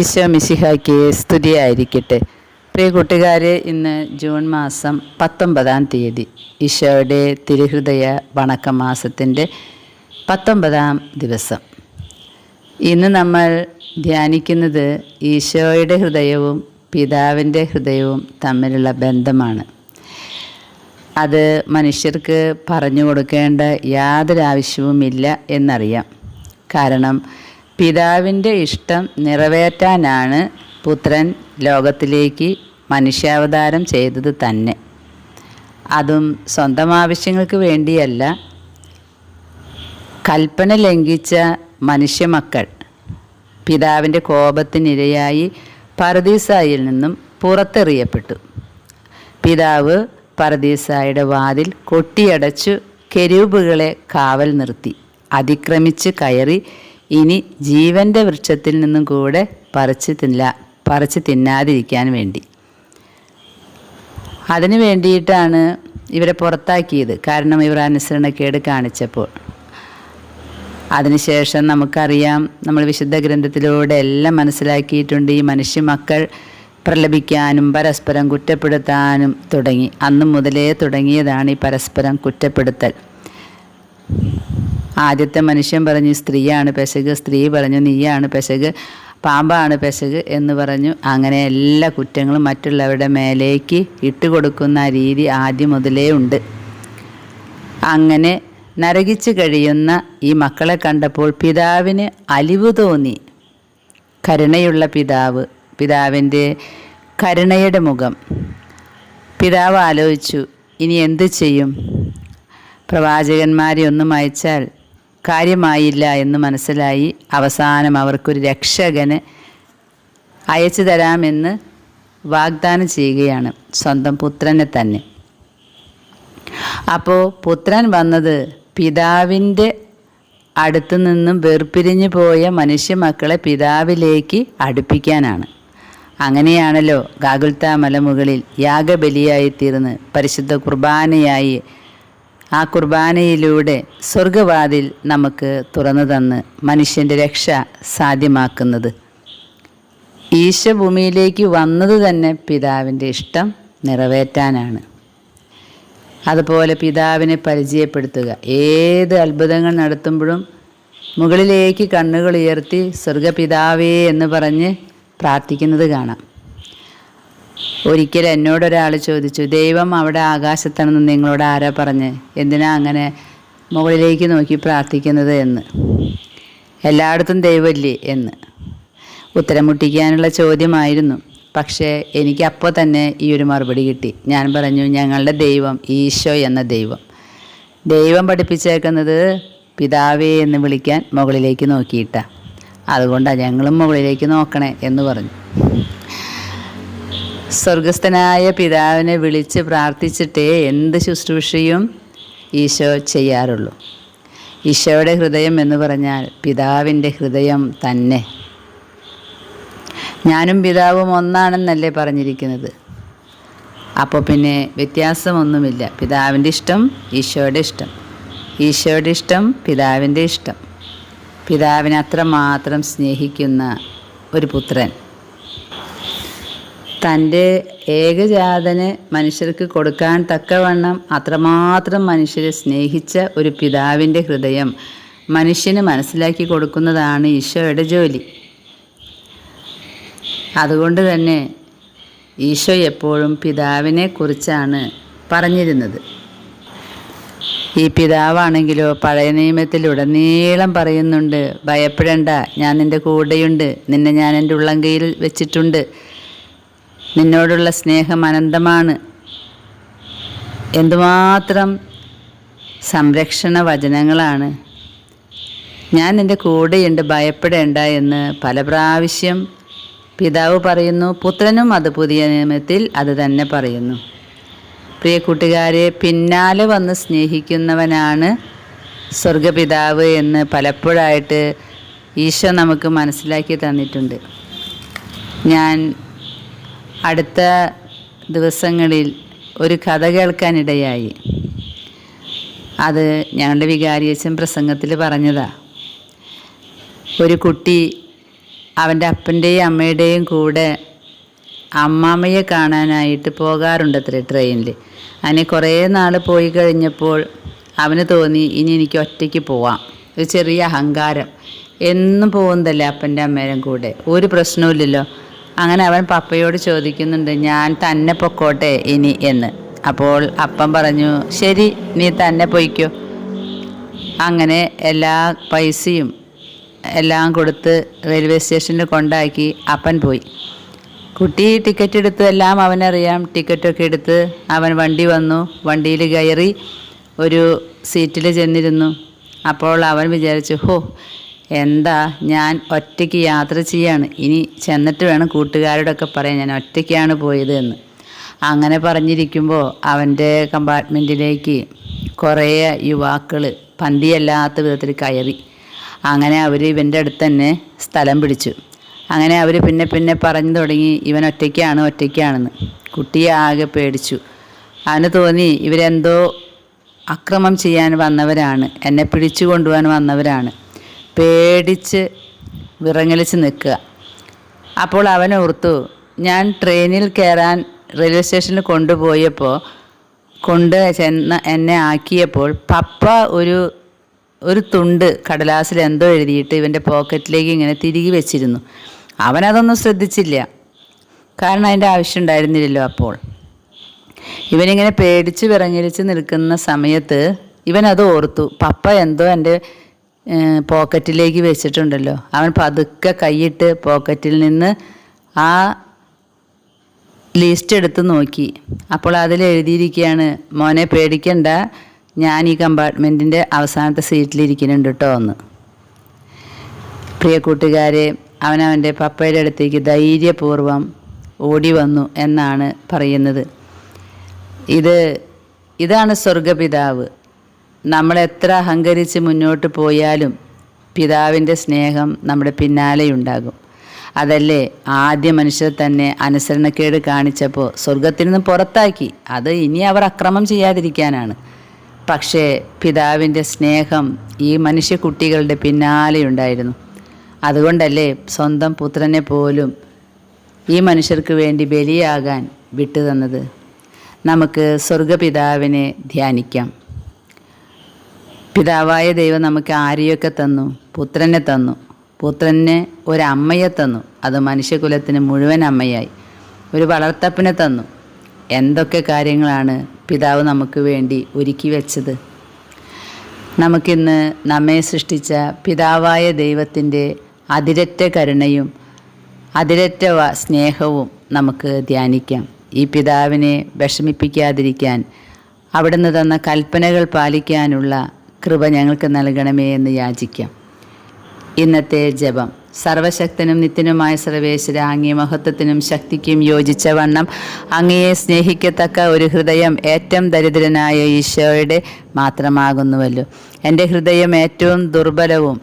ഈശോ മിശിഹായ്ക്ക് സ്തുതിയായിരിക്കട്ടെ. പ്രിയ കൂട്ടുകാരെ ഇന്ന് ജൂൺ മാസം പത്തൊമ്പതാം തീയതി ഈശോയുടെ തിരുഹൃദയ വണക്കമാസത്തിന്റെ പത്തൊമ്പതാം ദിവസം. ഇന്ന് നമ്മൾ ധ്യാനിക്കുന്നത് ഈശോയുടെ ഹൃദയവും പിതാവിന്റെ ഹൃദയവും തമ്മിലുള്ള ബന്ധമാണ്. അത് മനുഷ്യർക്ക് പറഞ്ഞു കൊടുക്കേണ്ട യാതൊരു ആവശ്യവുമില്ല എന്നറിയാം. കാരണം പിതാവിന്റെ ഇഷ്ടം നിറവേറ്റാനാണ് പുത്രൻ ലോകത്തിലേക്ക് മനുഷ്യാവതാരം ചെയ്തത് തന്നെ. അതും സ്വന്തം ആവശ്യങ്ങൾക്ക് വേണ്ടിയല്ല. കൽപ്പന ലംഘിച്ച മനുഷ്യമക്കൾ പിതാവിന്റെ കോപത്തിനിരയായി പർദീസായിൽ നിന്നും പുറത്തെറിയപ്പെട്ടു. പിതാവ് പർദീസായുടെ വാതിൽ കൊട്ടിയടച്ചു കെരൂബുകളെ കാവൽ നിർത്തി. അതിക്രമിച്ച് കയറി ഇനി ജീവന്റെ വൃക്ഷത്തിൽ നിന്നും കൂടെ പറിച്ച് തിന്ന പറിച്ച് തിന്നാതിരിക്കാൻ വേണ്ടി. അതിനു വേണ്ടിയിട്ടാണ് ഇവരെ പുറത്താക്കിയത്. കാരണം ഇവർ അനുസരണക്കേട് കാണിച്ചപ്പോൾ. അതിനുശേഷം നമുക്കറിയാം നമ്മൾ വിശുദ്ധ ഗ്രന്ഥത്തിലൂടെ എല്ലാം മനസ്സിലാക്കിയിട്ടുണ്ട്. ഈ മനുഷ്യ മക്കൾ പ്രലപിക്കാനും പരസ്പരം കുറ്റപ്പെടുത്താനും തുടങ്ങി. അന്ന് മുതലേ തുടങ്ങിയതാണ് ഈ പരസ്പരം കുറ്റപ്പെടുത്തൽ. ആദ്യത്തെ മനുഷ്യൻ പറഞ്ഞു സ്ത്രീയാണ് പെശക് സ്ത്രീ പറഞ്ഞു നീയാണ് പെശക് പാമ്പാണ് പെശക് എന്ന് പറഞ്ഞു. അങ്ങനെ എല്ലാ കുറ്റങ്ങളും മറ്റുള്ളവരുടെ മേലേക്ക് ഇട്ടുകൊടുക്കുന്ന രീതി ആദ്യം മുതലേ ഉണ്ട്. അങ്ങനെ നരകിച്ച് കഴിയുന്ന ഈ മക്കളെ കണ്ടപ്പോൾ പിതാവിന് അലിവ് തോന്നി. കരുണയുള്ള പിതാവ് പിതാവിന്റെ കരുണയുടെ മുഖം. പിതാവ് ആലോചിച്ചു ഇനി എന്ത് ചെയ്യും? പ്രവാചകന്മാരെ ഒന്നും അയച്ചാൽ കാര്യമായില്ല എന്ന് മനസ്സിലായി അവസാനം അവർക്കൊരു രക്ഷകന് അയച്ചു തരാമെന്ന് വാഗ്ദാനം ചെയ്യുകയാണ് സ്വന്തം പുത്രനെ തന്നെ. അപ്പോൾ പുത്രൻ വന്നത് പിതാവിന്റെ അടുത്തു നിന്നും വെറുപ്പിരിഞ്ഞു പോയ മനുഷ്യ മക്കളെ പിതാവിലേക്ക് അടുപ്പിക്കാനാണ്. അങ്ങനെയാണല്ലോ ഗാഗുൽത്ത മലമുകളിൽ യാഗബലിയായി തീർന്ന് പരിശുദ്ധ കുർബാനയായി ആ കുർബാനയിലൂടെ സ്വർഗവാതിൽ നമുക്ക് തുറന്നു തന്ന് മനുഷ്യന്റെ രക്ഷ സാധ്യമാക്കുന്നത്. ഈശ്വഭൂമിയിലേക്ക് വന്നത് തന്നെ പിതാവിന്റെ ഇഷ്ടം നിറവേറ്റാനാണ്. അതുപോലെ പിതാവിനെ പരിചയപ്പെടുത്തുക. ഏത് അത്ഭുതങ്ങൾ നടത്തുമ്പോഴും മുകളിലേക്ക് കണ്ണുകൾ ഉയർത്തി സ്വർഗപിതാവേ എന്ന് പറഞ്ഞ് പ്രാർത്ഥിക്കുന്നത് കാണാം. ഒരിക്കൽ എന്നോടൊരാൾ ചോദിച്ചു ദൈവം അവിടെ ആകാശത്താണെന്ന് നിങ്ങളോട് ആരാ പറഞ്ഞ്? എന്തിനാ അങ്ങനെ മുകളിലേക്ക് നോക്കി പ്രാർത്ഥിക്കുന്നത് എന്ന്? എല്ലായിടത്തും ദൈവമില്ലേ? എന്ന്. ഉത്തരം മുട്ടിക്കാനുള്ള ചോദ്യമായിരുന്നു. പക്ഷേ എനിക്ക് അപ്പോൾ തന്നെ ഈ ഒരു മറുപടി കിട്ടി. ഞാൻ പറഞ്ഞു ഞങ്ങളുടെ ദൈവം ഈശോ എന്ന ദൈവം. ദൈവം പഠിപ്പിച്ചേക്കുന്നത് പിതാവേ എന്ന് വിളിക്കാൻ മുകളിലേക്ക് നോക്കിയിട്ടാണ് അതുകൊണ്ടാണ് ഞങ്ങളും മുകളിലേക്ക് നോക്കണേ എന്ന് പറഞ്ഞു. സ്വർഗസ്ഥനായ പിതാവിനെ വിളിച്ച് പ്രാർത്ഥിച്ചിട്ടേ എന്ത് ശുശ്രൂഷയും ഈശോ ചെയ്യാറുള്ളൂ. ഈശോയുടെ ഹൃദയം എന്ന് പറഞ്ഞാൽ പിതാവിന്റെ ഹൃദയം തന്നെ. ഞാനും പിതാവും ഒന്നാണെന്നല്ലേ പറഞ്ഞിരിക്കുന്നത്. അപ്പോൾ പിന്നെ വ്യത്യാസമൊന്നുമില്ല. പിതാവിന്റെ ഇഷ്ടം ഈശോയുടെ ഇഷ്ടം. ഈശോയുടെ ഇഷ്ടം പിതാവിന്റെ ഇഷ്ടം. പിതാവിനെ അത്രമാത്രം സ്നേഹിക്കുന്ന ഒരു പുത്രൻ. തന്റെ ഏകജാതന് മനുഷ്യർക്ക് കൊടുക്കാൻ തക്കവണ്ണം അത്രമാത്രം മനുഷ്യരെ സ്നേഹിച്ച ഒരു പിതാവിന്റെ ഹൃദയം മനുഷ്യന് മനസ്സിലാക്കി കൊടുക്കുന്നതാണ് ഈശോയുടെ ജോലി. അതുകൊണ്ട് തന്നെ ഈശോ എപ്പോഴും പിതാവിനെ കുറിച്ചാണ് പറഞ്ഞിരുന്നത്. ഈ പിതാവാണെങ്കിലോ പഴയ നിയമത്തിൽ ഉടനീളം പറയുന്നുണ്ട് ഭയപ്പെടേണ്ട ഞാൻ നിന്റെ കൂടെയുണ്ട് നിന്നെ ഞാൻ എന്റെ ഉള്ളങ്കയിൽ വെച്ചിട്ടുണ്ട്. നിന്നോടുള്ള സ്നേഹം അനന്തമാണ്. എന്തുമാത്രം സംരക്ഷണ വചനങ്ങളാണ്. ഞാൻ എന്റെ കൂടെയുണ്ട് ഭയപ്പെടേണ്ട എന്ന് പല പ്രാവശ്യം പിതാവ് പറയുന്നു. പുത്രനും അത് പുതിയ നിയമത്തിൽ അത് തന്നെ പറയുന്നു. പ്രിയ കൂട്ടുകാരെ പിന്നാലെ വന്ന് സ്നേഹിക്കുന്നവനാണ് സ്വർഗപിതാവ് എന്ന് പലപ്പോഴായിട്ട് ഈശോ നമുക്ക് മനസ്സിലാക്കി തന്നിട്ടുണ്ട്. ഞാൻ അടുത്ത ദിവസങ്ങളിൽ ഒരു കഥ കേൾക്കാനിടയായി. അത് ഞങ്ങളുടെ വികാരിയച്ഛൻ പ്രസംഗത്തിൽ പറഞ്ഞതാ. ഒരു കുട്ടി അവന്റെ അപ്പന്റെയും അമ്മയുടെയും കൂടെ അമ്മാമ്മയെ കാണാനായിട്ട് പോകാറുണ്ടത്രേ ട്രെയിനിൽ. അങ്ങനെ കുറേ നാൾ പോയി കഴിഞ്ഞപ്പോൾ അവന് തോന്നി ഇനി എനിക്ക് ഒറ്റയ്ക്ക് പോവാം. ഒരു ചെറിയ അഹങ്കാരം. എന്നും പോകുന്നതല്ലേ അപ്പന്റെ അമ്മേരും കൂടെ. ഒരു പ്രശ്നവുമില്ലല്ലോ. അങ്ങനെ അവൻ പപ്പയോട് ചോദിക്കുന്നുണ്ട് ഞാൻ തന്നെ പൊക്കോട്ടെ ഇനി എന്ന്. അപ്പോൾ അപ്പൻ പറഞ്ഞു ശരി നീ തന്നെ പൊയ്ക്കോ. അങ്ങനെ എല്ലാ പൈസയും എല്ലാം കൊടുത്ത് റെയിൽവേ സ്റ്റേഷനിൽ കൊണ്ടാക്കി അപ്പൻ പോയി. കുട്ടി ടിക്കറ്റ് എടുത്ത് എല്ലാം അവനറിയാം. ടിക്കറ്റൊക്കെ എടുത്ത് അവൻ വണ്ടി വന്നു. വണ്ടിയിൽ കയറി ഒരു സീറ്റിൽ ചെന്നിരുന്നു. അപ്പോൾ അവൻ വിചാരിച്ചു ഹോ എന്താ? ഞാൻ ഒറ്റയ്ക്ക് യാത്ര ചെയ്യാണ്. ഇനി ചെന്നിട്ട് വേണം കൂട്ടുകാരോടൊക്കെ പറയാൻ. ഞാൻ ഒറ്റയ്ക്കാണ് പോയത് എന്ന്. അങ്ങനെ പറഞ്ഞിരിക്കുമ്പോൾ അവന്റെ കമ്പാർട്ട്മെന്റിലേക്ക് കുറേ യുവാക്കൾ പന്തിയല്ലാത്ത വിധത്തിൽ കയറി. അങ്ങനെ അവർ ഇവന്റെ അടുത്ത് തന്നെ സ്ഥലം പിടിച്ചു. അങ്ങനെ അവർ പിന്നെ പിന്നെ പറഞ്ഞു തുടങ്ങി ഇവൻ ഒറ്റയ്ക്കാണ് ഒറ്റയ്ക്കാണെന്ന്. കുട്ടിയെ ആകെ പേടിച്ചു. അവന് തോന്നി ഇവരെന്തോ അക്രമം ചെയ്യാൻ വന്നവരാണ്. എന്നെ പിടിച്ചു കൊണ്ടുപോകാൻ വന്നവരാണ്. പേടിച്ച് വിറങ്ങലിച്ച് നിൽക്കുക. അപ്പോൾ അവൻ ഓർത്തു ഞാൻ ട്രെയിനിൽ കയറാൻ റെയിൽവേ സ്റ്റേഷനിൽ കൊണ്ടുപോയപ്പോൾ കൊണ്ട് ചെന്ന് എന്നെ ആക്കിയപ്പോൾ പപ്പ ഒരു ഒരു തുണ്ട് കടലാസിൽ എന്തോ എഴുതിയിട്ട് ഇവന്റെ പോക്കറ്റിലേക്ക് ഇങ്ങനെ തിരികെ വെച്ചിരുന്നു. അവനതൊന്നും ശ്രദ്ധിച്ചില്ല. കാരണം അതിന്റെ ആവശ്യം ഉണ്ടായിരുന്നില്ലല്ലോ അപ്പോൾ. ഇവനിങ്ങനെ പേടിച്ച് വിറങ്ങലിച്ച് നിൽക്കുന്ന സമയത്ത് ഇവനത് ഓർത്തു പപ്പ എന്തോ എന്റെ പോക്കറ്റിലേക്ക് വെച്ചിട്ടുണ്ടല്ലോ. അവൻ പതുക്കെ കൈയിട്ട് പോക്കറ്റിൽ നിന്ന് ആ ലിസ്റ്റ് എടുത്ത് നോക്കി. അപ്പോൾ അതിൽ എഴുതിയിരിക്കുകയാണ് മോനെ പേടിക്കണ്ട ഞാൻ ഈ കമ്പാർട്ട്മെന്റിന്റെ അവസാനത്തെ സീറ്റിലിരിക്കുന്നുണ്ട് കേട്ടോ എന്ന്. പ്രിയ കൂട്ടുകാരെ അവനവന്റെ പപ്പയുടെ അടുത്തേക്ക് ധൈര്യപൂർവം ഓടി വന്നു എന്നാണ് പറയുന്നത്. ഇത് ഇതാണ് സ്വർഗപിതാവ്. നമ്മൾ എത്ര അഹങ്കരിച്ച് മുന്നോട്ട് പോയാലും പിതാവിന്റെ സ്നേഹം നമ്മുടെ പിന്നാലെയുണ്ടാകും. അതല്ലേ ആദ്യ മനുഷ്യർ തന്നെ അനുസരണക്കേട് കാണിച്ചപ്പോൾ സ്വർഗത്തിൽ നിന്ന് പുറത്താക്കി. അത് ഇനി അവർ അക്രമം ചെയ്യാതിരിക്കാനാണ്. പക്ഷേ പിതാവിന്റെ സ്നേഹം ഈ മനുഷ്യ കുട്ടികളുടെ പിന്നാലെയുണ്ടായിരുന്നു. അതുകൊണ്ടല്ലേ സ്വന്തം പുത്രനെ പോലും ഈ മനുഷ്യർക്ക് വേണ്ടി ബലിയാകാൻ വിട്ടുതന്നത്? നമുക്ക് സ്വർഗപിതാവിനെ ധ്യാനിക്കാം. പിതാവായ ദൈവം നമുക്ക് ആരെയൊക്കെ തന്നു? പുത്രനെ തന്നു. പുത്രന് ഒരമ്മയെ തന്നു. അത് മനുഷ്യകുലത്തിന് മുഴുവൻ അമ്മയായി. ഒരു വളർത്തപ്പിനെ തന്നു. എന്തൊക്കെ കാര്യങ്ങളാണ് പിതാവ് നമുക്ക് വേണ്ടി ഒരുക്കി വെച്ചത്? നമുക്കിന്ന് നമ്മെ സൃഷ്ടിച്ച പിതാവായ ദൈവത്തിന്റെ അതിരറ്റ കരുണയും അതിരറ്റ സ്നേഹവും നമുക്ക് ധ്യാനിക്കാം. ഈ പിതാവിനെ വിഷമിപ്പിക്കാതിരിക്കാൻ അവിടുന്ന് തന്ന കൽപ്പനകൾ പാലിക്കാനുള്ള കൃപ ഞങ്ങൾക്ക് നൽകണമേ എന്ന് യാചിക്കാം. ഇന്നത്തെ ജപം. സർവശക്തനും നിത്യനുമായ സർവേശ്വര അങ്ങേ മഹത്വത്തിനും ശക്തിക്കും യോജിച്ച വണ്ണം അങ്ങയെ സ്നേഹിക്കത്തക്ക ഒരു ഹൃദയം ഏറ്റവും ദരിദ്രനായ ഈശോയുടെ മാത്രമാകുന്നുവല്ലോ. എന്റെ ഹൃദയം ഏറ്റവും ദുർബലവും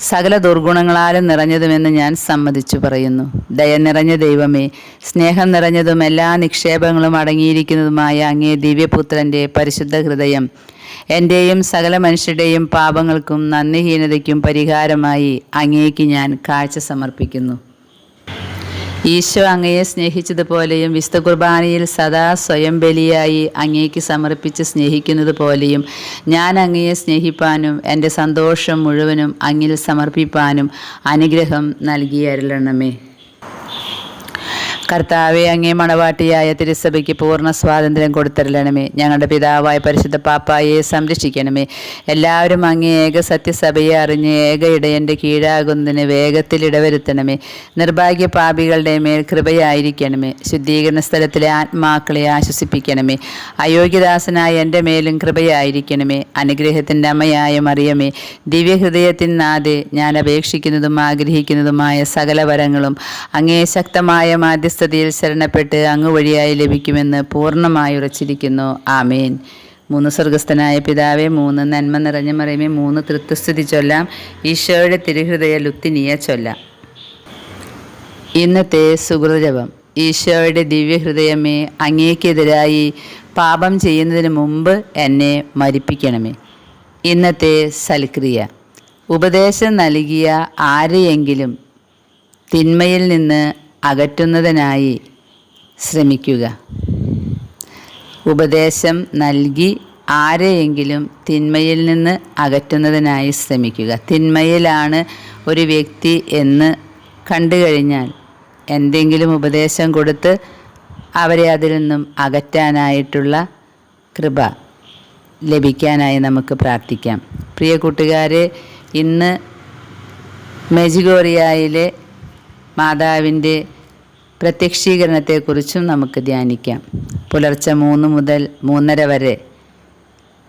സകല ദുർഗുണങ്ങളാലും നിറഞ്ഞതുമെന്ന് ഞാൻ സമ്മതിച്ചു പറയുന്നു. ദയ നിറഞ്ഞ ദൈവമേ സ്നേഹം നിറഞ്ഞതും എല്ലാ നിക്ഷേപങ്ങളും അടങ്ങിയിരിക്കുന്നതുമായ അങ്ങേ ദിവ്യപുത്രന്റെ പരിശുദ്ധ ഹൃദയം എന്റെയും സകല മനുഷ്യരുടെയും പാപങ്ങൾക്കും നന്ദിഹീനതയ്ക്കും പരിഹാരമായി അങ്ങേക്ക് ഞാൻ കാഴ്ച സമർപ്പിക്കുന്നു. ഈശോ അങ്ങയെ സ്നേഹിച്ചതുപോലെയും വിശുദ്ധ കുർബാനയിൽ സദാ സ്വയം ബലിയായി അങ്ങേക്ക് സമർപ്പിച്ച് സ്നേഹിക്കുന്നത് പോലെയും ഞാൻ അങ്ങയെ സ്നേഹിപ്പാനും എന്റെ സന്തോഷം മുഴുവനും അങ്ങിൽ സമർപ്പിപ്പാനും അനുഗ്രഹം നൽകി അരുളണമേ. കർത്താവെ അങ്ങേ മണവാട്ടിയായ തിരുസഭയ്ക്ക് പൂർണ സ്വാതന്ത്ര്യം കൊടുത്തരലണമേ. ഞങ്ങളുടെ പിതാവായ പരിശുദ്ധ പാപ്പായെ സംരക്ഷിക്കണമേ. എല്ലാവരും അങ്ങേ ഏക സത്യസഭയെ അറിഞ്ഞ് ഏക ഇടയന്റെ കീഴാകുന്നതിന് വേഗത്തിൽ ഇടവരുത്തണമേ. നിർഭാഗ്യ പാപികളുടെ മേൽ കൃപയായിരിക്കണമേ. ശുദ്ധീകരണ സ്ഥലത്തിലെ ആത്മാക്കളെ ആശ്വസിപ്പിക്കണമേ. അയോഗ്യദാസനായ എന്റെ മേലും കൃപയായിരിക്കണമേ. അനുഗ്രഹത്തിന്റെ അമ്മയായ മറിയമേ ദിവ്യഹൃദയത്തിൻ നാഥെ ഞാൻ അപേക്ഷിക്കുന്നതും ആഗ്രഹിക്കുന്നതുമായ സകല വരങ്ങളും അങ്ങേ ശക്തമായ മാധ്യസ്ഥതയിൽ ശരണപ്പെട്ട് അങ്ങ് വഴിയായി ലഭിക്കുമെന്ന് പൂർണമായി ഉറച്ചിരിക്കുന്നു. ആമേൻ. മൂന്ന് സ്വർഗസ്ഥനായ പിതാവെ മൂന്ന് നന്മ നിറഞ്ഞ മറിയമേ മൂന്ന് തൃത്വസ്ഥിതി ചൊല്ലാം ഈശോയുടെ തിരുഹൃദയ ലുത്തിനിയ ചൊല്ലാം. ഇന്നത്തെ സുഹൃതജപം. ഈശോയുടെ ദിവ്യഹൃദയമേ അങ്ങേക്കെതിരായി പാപം ചെയ്യുന്നതിന് മുമ്പ് എന്നെ മരിപ്പിക്കണമേ. ഇന്നത്തെ സൽക്രിയ. ഉപദേശം നൽകിയ ആരെയെങ്കിലും തിന്മയിൽ നിന്ന് അകറ്റുന്നതിനായി ശ്രമിക്കുക. ഉപദേശം നൽകി ആരെയെങ്കിലും തിന്മയിൽ നിന്ന് അകറ്റുന്നതിനായി ശ്രമിക്കുക. തിന്മയിലാണ് ഒരു വ്യക്തി എന്ന് കണ്ടു കഴിഞ്ഞാൽ എന്തെങ്കിലും ഉപദേശം കൊടുത്ത് അവരെ അതിൽ നിന്നും അകറ്റാനായിട്ടുള്ള കൃപ ലഭിക്കാനായി നമുക്ക് പ്രാർത്ഥിക്കാം. പ്രിയ കൂട്ടുകാരെ ഇന്ന് മെജിഗോറിയയിലെ മാതാവിന്റെ പ്രത്യക്ഷീകരണത്തെക്കുറിച്ചും നമുക്ക് ധ്യാനിക്കാം. പുലർച്ചെ മൂന്ന് മുതൽ മൂന്നര വരെ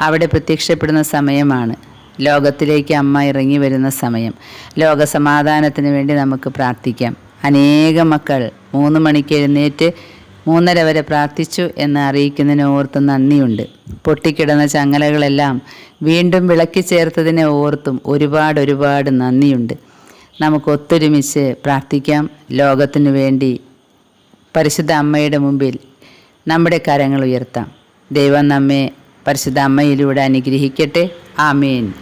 അവിടെ പ്രത്യക്ഷപ്പെടുന്ന സമയമാണ്. ലോകത്തിലേക്ക് അമ്മ ഇറങ്ങി വരുന്ന സമയം. ലോകസമാധാനത്തിന് വേണ്ടി നമുക്ക് പ്രാർത്ഥിക്കാം. അനേക മക്കൾ മൂന്ന് മണിക്ക് എഴുന്നേറ്റ് മൂന്നര വരെ പ്രാർത്ഥിച്ചു എന്ന് അറിയിക്കുന്നതിന് ഓർത്ത് നന്ദിയുണ്ട്. പൊട്ടിക്കിടന്ന ചങ്ങലകളെല്ലാം വീണ്ടും വിളക്കി ചേർത്തതിനെ ഓർത്തും ഒരുപാട് ഒരുപാട് നന്ദിയുണ്ട്. നമുക്ക് ഒത്തൊരുമിച്ച് പ്രാർത്ഥിക്കാം. ലോകത്തിനു വേണ്ടി പരിശുദ്ധ അമ്മയുടെ മുമ്പിൽ നമ്മുടെ കരങ്ങൾ ഉയർത്താം. ദൈവം നമ്മെ പരിശുദ്ധ അമ്മയിലൂടെ അനുഗ്രഹിക്കട്ടെ. ആമേൻ.